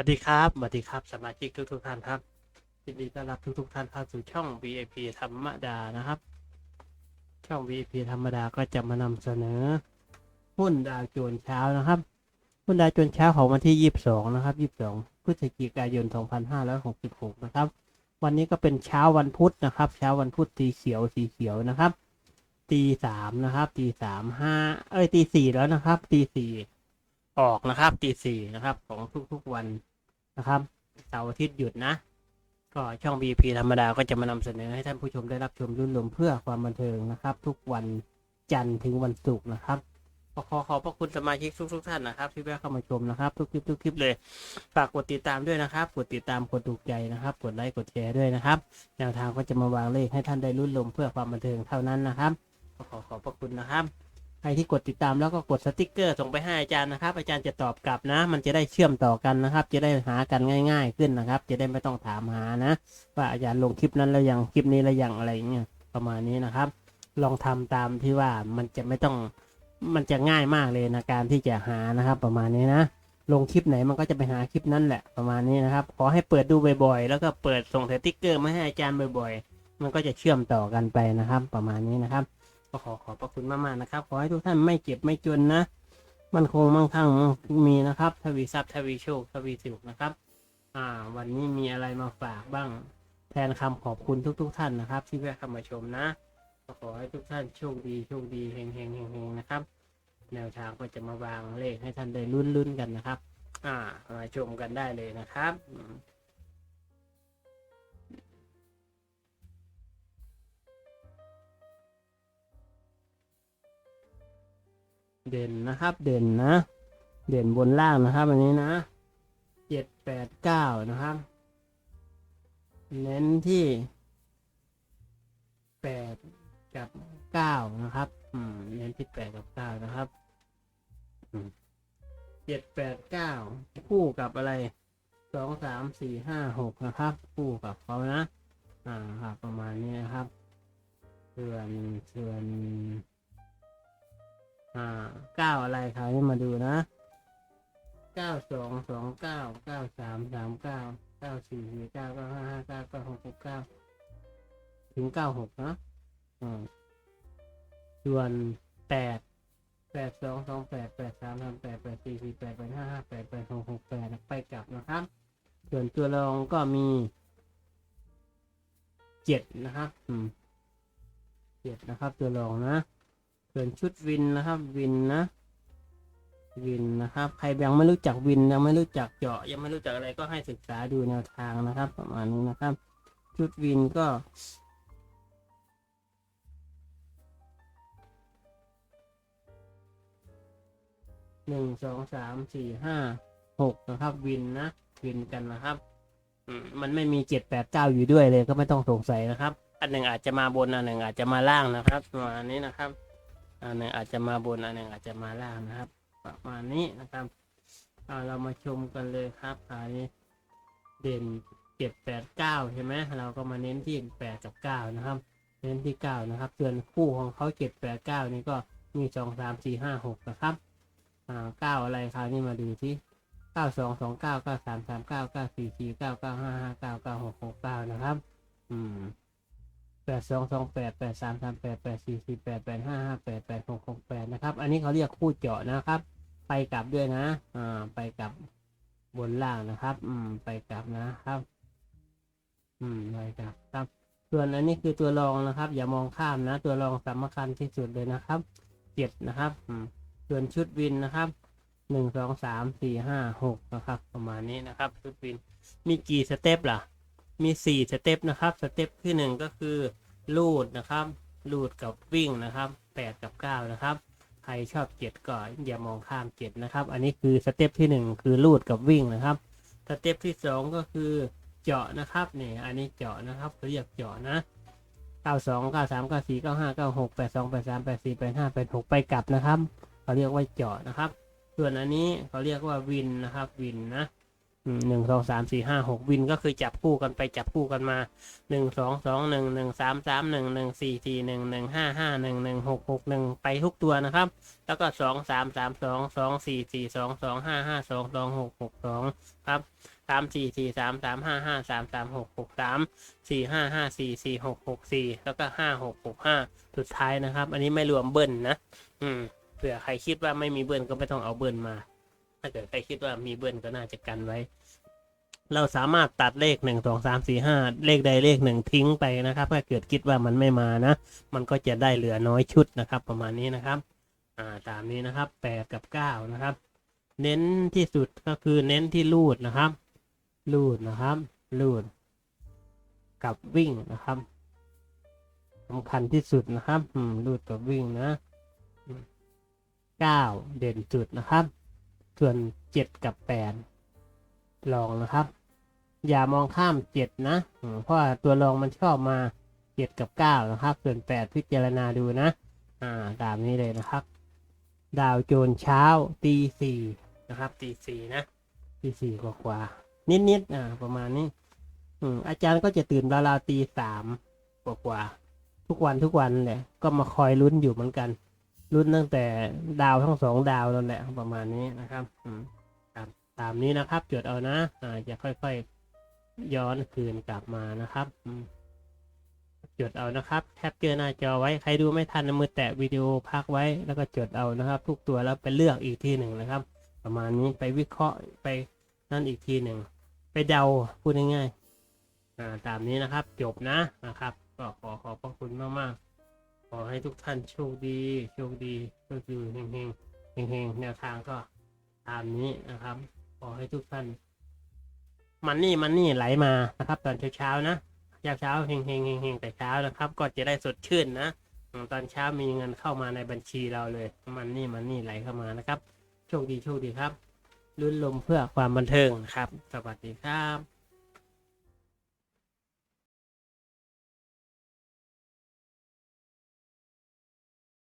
วัสดีครับสวัสดีครับ สมาชิกทุกทุกๆท่านครับยินดีต้อนรับทุกทุกๆท่านเข้าสู่ช่อง VIP ธรรมดานะครับ ช่อง VIP ธรรมดาก็จะมานำเสนอหุ้นดาวโจนส์เช้านะครับหุ้นดาวโจนส์เช้าของวันที่ 22 นะครับ 22 พฤศจิกายน 2566 นะครับ วันนี้ก็เป็นเช้าวันพุธนะครับ เช้าวันพุธตีเขียวสีเขียวนะครับ ตีสามนะครับตีสามห้าเอ้ยตีสี่แล้วนะครับตีสี่ออกนะครับตีสี่นะครับของทุกๆวัน นะครับเสาร์อาทิตย์หยุดนะ ก็ช่อง BP ธรรมดาก็จะมานำเสนอให้ท่านผู้ชมได้รับชมรุ่นรวมเพื่อความบันเทิงนะครับ ทุกวันจันทร์ถึงวันศุกร์นะครับขอขอบพระคุณสมาชิกทุกๆท่านนะครับ ที่แวะเข้ามาชมนะครับ ทุกคลิปทุกคลิปเลย ฝากกดติดตามด้วยนะครับ กดติดตามกดถูกใจนะครับ กดไลค์กดแชร์ด้วยนะครับแนวทางก็จะมาวางเลขให้ท่านได้รุ่นรมเพื่อความบันเทิงเท่านั้นนะครับขอขอบพระคุณนะครับ ใครที่กดติดตามแล้วก็กดสติกเกอร์ส่งไปให้อาจารย์นะครับ อาจารย์จะตอบกลับนะ มันจะได้เชื่อมต่อกันนะครับ จะได้หากันง่าย ๆ ขึ้นนะครับ จะได้ไม่ต้องถามหานะ ว่าอาจารย์ลงคลิปนั้นแล้วยังคลิปนี้แล้วยังอะไรอย่างเงี้ยประมาณนี้นะครับ ลองทำตามที่ว่ามันจะไม่ต้องมันจะง่ายมากเลยนะการที่จะหานะครับ ประมาณนี้นะลงคลิปไหนมันก็จะไปหาคลิปนั้นแหละประมาณนี้นะครับ ขอให้เปิดดูบ่อยๆ แล้วก็เปิดส่งสติกเกอร์มาให้อาจารย์บ่อยๆ มันก็จะเชื่อมต่อกันไปนะครับ ประมาณนี้นะครับ ก็ขอขอบพระคุณมากๆนะครับ ขอให้ทุกท่านไม่เจ็บไม่จนนะมันคงมั่งคั่งมีนะครับ ทวีทรัพย์ทวีโชคทวีสุขนะครับ อ่า วันนี้มีอะไรมาฝากบ้าง แทนคำขอบคุณทุกๆท่านนะครับ ที่แวะเข้ามาชมนะก็ขอให้ทุกท่านโชคดีโชคดีเฮงเฮงเฮงเฮงนะครับ แนวทางก็จะมาวางเลขให้ท่านได้ลุ้นลุ้นๆกันนะครับ อ่ามาชมกันได้เลยนะครับ เด่นนะครับ เด่นนะ เด่นบนล่างนะครับ อันนี้นะเจ็ดแปดเก้านะครับ เน้นที่แปดกับเก้านะครับ อืม เน้นที่แปดกับเก้านะครับเจ็ดแปดเก้าคู่กับอะไรสองสามสี่ห้าหกนะครับ คู่กับเขานะ อ่าครับประมาณนี้นะครับ ส่วนส่วน อ่าเก้าอะไรครับให้มาดูนะเก้าสองสองเก้าเก้าสามสามเก้าเก้าสี่สี่เก้าเก้าห้าห้าเก้าเก้าหกหกเก้าถึงเก้าหกนะอืมส่วนแปดแปดสองสองแปดแปดสามสามแปดแปดสี่สี่แปดแปดห้าห้าแปดแปดหกหกแปดไปกลับนะครับ ส่วนตัวรองก็มีเจ็ดนะครับ อืมเจ็ดนะครับ ตัวรองนะ ส่วนชุดวินนะครับวินนะ วินนะครับ ใครยังไม่รู้จักวินยังไม่รู้จักเจาะ ยังไม่รู้จักอะไรก็ให้ศึกษาดูแนวทางนะครับ ประมาณนี้นะครับ ชุดวินก็หนึ่งสองสามสี่ห้าหกนะครับ วินนะวินกันนะครับมันไม่มีเจ็ดแปดเก้าอยู่ด้วยเลยก็ไม่ต้องสงสัยนะครับ อันหนึ่งอาจจะมาบนอันหนึ่งอาจจะมาล่างนะครับประมาณนี้นะครับ อันหนึ่งอาจจะมาบนอันหนึ่งอาจจะมาล่างนะครับ ประมาณนี้นะครับเอาเรามาชมกันเลยครับอันนี้เด่นเจ็ดแปดเก้าใช่ไหมเราก็มาเน้นที่แปดกับเก้านะครับ เน้นที่เก้านะครับส่วนคู่ของเขาเจ็ดแปดเก้านี่ก็มีสองสามสี่ห้าหกนะครับอ่าเก้าอะไรคราวนี้มาดูที่เก้าสองสองเก้าเก้าสามสามเก้าเก้าสี่สี่เก้าเก้าห้าห้าเก้าเก้าหกหกเก้านะครับ อืม แปดสองสองแปดแปดสามสามแปดแปดสี่สี่แปดแปดห้าห้าแปดแปดหกหกแปดนะครับ อันนี้เขาเรียกคู่เจาะนะครับ ไปกลับด้วยนะ อ่า ไปกลับบนล่างนะครับ อืม ไปกลับนะครับ อืม ไปกลับครับ ส่วนอันนี้คือตัวรองนะครับ อย่ามองข้ามนะ ตัวรองสำคัญที่สุดเลยนะครับเจ็ดนะครับ อืม ส่วนชุดวินนะครับหนึ่งสองสามสี่ห้าหกนะครับ ประมาณนี้นะครับ ชุดวิน มีกี่สเต็ปล่ะ มีสี่สเต็ปนะครับสเต็ปที่หนึ่งก็คือลูดนะครับลูดกับวิ่งนะครับแปดกับเก้านะครับ ใครชอบเจ็ดก็อย่ามองข้ามเจ็ดนะครับ อันนี้คือสเต็ปที่หนึ่งคือลูดกับวิ่งนะครับสเต็ปที่สองก็คือเจาะนะครับนี่อันนี้เจาะนะครับเขาเรียกเจาะนะเก้าสองเก้าสามเก้าสี่เก้าห้าเก้าหกแปดสองแปดสามแปดสี่แปดห้าแปดหกไปกลับนะครับเขาเรียกว่าเจาะนะครับ ส่วนอันนี้เขาเรียกว่าวินนะครับวินนะ หนึ่งสองสามสี่ห้าหกวินก็คือจับคู่กันไปจับคู่กันมาหนึ่งสองสองหนึ่งหนึ่งสามสามหนึ่งหนึ่งสี่สี่หนึ่งหนึ่งห้าห้าหนึ่งหนึ่งหกหกหนึ่งไปทุกตัวนะครับ แล้วก็สองสามสามสองสองสี่สี่สองสองห้าห้าสองสองหกหกสองครับสามสี่สี่สามสามห้าห้าสามสามหกหกสามสี่ห้าห้าสี่สี่หกหกสี่แล้วก็ห้าหกหกห้าสุดท้ายนะครับ อันนี้ไม่รวมเบิ้ลนะ อืมเผื่อใครคิดว่าไม่มีเบิ้ลก็ไม่ต้องเอาเบิ้ลมา ถ้าเกิดใครคิดว่ามีเบิ้ลก็น่าจะกันไว้ เราสามารถตัดเลขหนึ่งสองสามสี่ห้าเลขใดเลขหนึ่งทิ้งไปนะครับถ้าเกิดคิดว่ามันไม่มานะ มันก็จะได้เหลือน้อยชุดนะครับ ประมาณนี้นะครับอ่าตามนี้นะครับแปดกับเก้านะครับ เน้นที่สุดก็คือเน้นที่รูดนะครับรูดนะครับรูด กับวิ่งนะครับสำคัญที่สุดนะครับอืมรูดกับวิ่งนะเก้าเด่นสุดนะครับ ส่วนเจ็ดกับแปดลองนะครับ อย่ามองข้ามเจ็ดนะ เพราะตัวรองมันชอบมาเจ็ดกับเก้านะครับ ส่วนแปดพิจารณาดูนะ อ่าตามนี้เลยนะครับ ดาวโจนเช้าตีสี่นะครับตีสี่นะตีสี่กว่ากว่านิดนิดๆอ่าประมาณนี้ อืมอาจารย์ก็จะตื่นราวๆตีสามกว่ากว่าทุกวันทุกวันแหละก็มาคอยลุ้นอยู่เหมือนกันลุ้นตั้งแต่ดาวทั้งสองดาวนั่นแหละประมาณนี้นะครับ อืมตามนี้นะครับจดเอานะ อ่าจะค่อยๆ ย้อนคืนกลับมานะครับ จดเอานะครับ แคปเจอร์หน้าจอไว้ใครดูไม่ทันมือแตะวิดีโอพักไว้แล้วก็จดเอานะครับ ทุกตัวแล้วไปเลือกอีกทีหนึ่งนะครับ ประมาณนี้ไปวิเคราะห์ไปนั่นอีกทีหนึ่งไปเดาพูดง่ายๆตามนี้นะครับ จบนะนะครับ ก็ขอขอบพระคุณมากๆ ขอให้ทุกท่านโชคดีโชคดีก็คือเฮงเฮงเฮงเฮงๆแนวทางก็ตามนี้นะครับ ขอให้ทุกท่าน มันนี่มันนี่ไหลมานะครับ ตอนเช้าๆนะยาเช้าเฮงเฮงเฮงเฮงแต่เช้านะครับ ก็จะได้สดชื่นนะตอนเช้ามีเงินเข้ามาในบัญชีเราเลย มันนี่มันนี่ไหลเข้ามานะครับ โชคดีโชคดีครับลุ้นลมเพื่อความบันเทิงนะครับ สวัสดีครับ